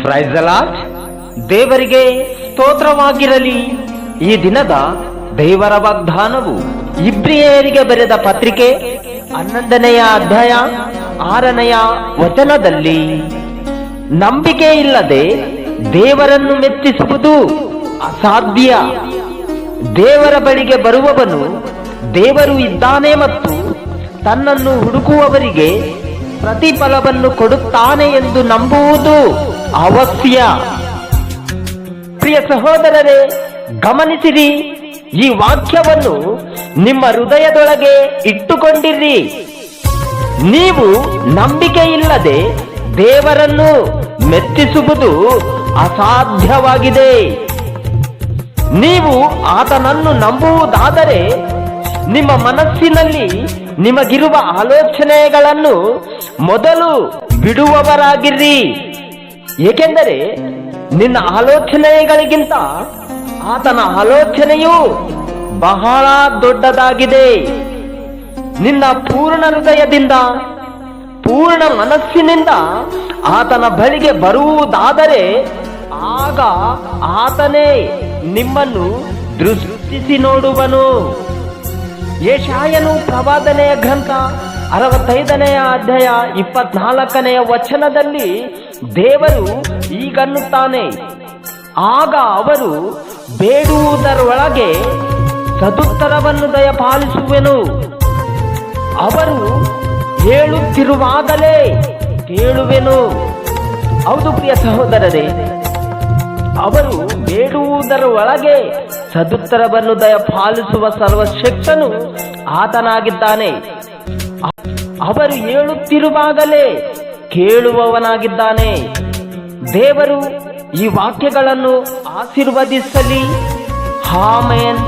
ಫ್ರೈಸಲಾಟ್ ದೇವರಿಗೆ ಸ್ತೋತ್ರವಾಗಿರಲಿ. ಈ ದಿನದ ದೇವರ ವಾಗ್ದಾನವು ಇಬ್ರಿಯರಿಗೆ ಬರೆದ ಪತ್ರಿಕೆ ಹನ್ನೊಂದನೆಯ ಅಧ್ಯಾಯ ಆರನೆಯ ವಚನದಲ್ಲಿ, ನಂಬಿಕೆ ಇಲ್ಲದೆ ದೇವರನ್ನು ಮೆಚ್ಚಿಸುವುದು ಅಸಾಧ್ಯ. ದೇವರ ಬಳಿಗೆ ಬರುವವನು ದೇವರು ಇದ್ದಾನೆ ಮತ್ತು ತನ್ನನ್ನು ಹುಡುಕುವವರಿಗೆ ಪ್ರತಿಫಲವನ್ನು ಕೊಡುತ್ತಾನೆ ಎಂದು ನಂಬುವುದು ಅವಶ್ಯ. ಪ್ರಿಯ ಸಹೋದರರೇ, ಗಮನಿಸಿರಿ, ಈ ವಾಕ್ಯವನ್ನು ನಿಮ್ಮ ಹೃದಯದೊಳಗೆ ಇಟ್ಟುಕೊಂಡಿರಿ. ನೀವು ನಂಬಿಕೆ ಇಲ್ಲದೆ ದೇವರನ್ನು ಮೆಚ್ಚಿಸುವುದು ಅಸಾಧ್ಯವಾಗಿದೆ. ನೀವು ಆತನನ್ನು ನಂಬುವುದಾದರೆ ನಿಮ್ಮ ಮನಸ್ಸಿನಲ್ಲಿ ನಿಮಗಿರುವ ಆಲೋಚನೆಗಳನ್ನು ಮೊದಲು ಬಿಡುವವರಾಗಿರ್ರಿ. ಏಕೆಂದರೆ ನಿನ್ನ ಆಲೋಚನೆಗಳಿಗಿಂತ ಆತನ ಆಲೋಚನೆಯು ಬಹಳ ದೊಡ್ಡದಾಗಿದೆ. ನಿನ್ನ ಪೂರ್ಣ ಹೃದಯದಿಂದ, ಪೂರ್ಣ ಮನಸ್ಸಿನಿಂದ ಆತನ ಬಳಿಗೆ ಬರುವುದಾದರೆ ಆಗ ಆತನೇ ನಿಮ್ಮನ್ನು ದೃಷ್ಟಿಸಿ ನೋಡುವನು. ಯಶಾಯನು ಪ್ರವಾದನೆಯ ಗ್ರಂಥ ಅರವತ್ತೈದನೆಯ ಅಧ್ಯಾಯ ಇಪ್ಪತ್ನಾಲ್ಕನೆಯ ವಚನದಲ್ಲಿ ದೇವರು ಈಗನ್ನುತ್ತಾನೆ ಆಗ ಅವರು ಬೇಡುವುದರೊಳಗೆ ಸದುತ್ತರವನ್ನು ದಯಪಾಲಿಸುವೆನು. ಅವರು ಹೇಳುತ್ತಿರುವಾಗಲೇ ಕೇಳುವೆನು. ಹೌದು ಪ್ರಿಯ ಸಹೋದರರೇ, ಅವರು ಬೇಡುವುದರ ಒಳಗೆ ಸದುತ್ತರವನ್ನು ದಯಪಾಲಿಸುವ ಸರ್ವಶಕ್ತನು ಆತನಾಗಿದ್ದಾನೆ. ಅವರು ಹೇಳುತ್ತಿರುವಾಗಲೇ ಕೇಳುವವನಾಗಿದ್ದಾನೆ. ದೇವರು ಈ ವಾಕ್ಯಗಳನ್ನು ಆಶೀರ್ವದಿಸಲಿ. ಹಾಮೇನ್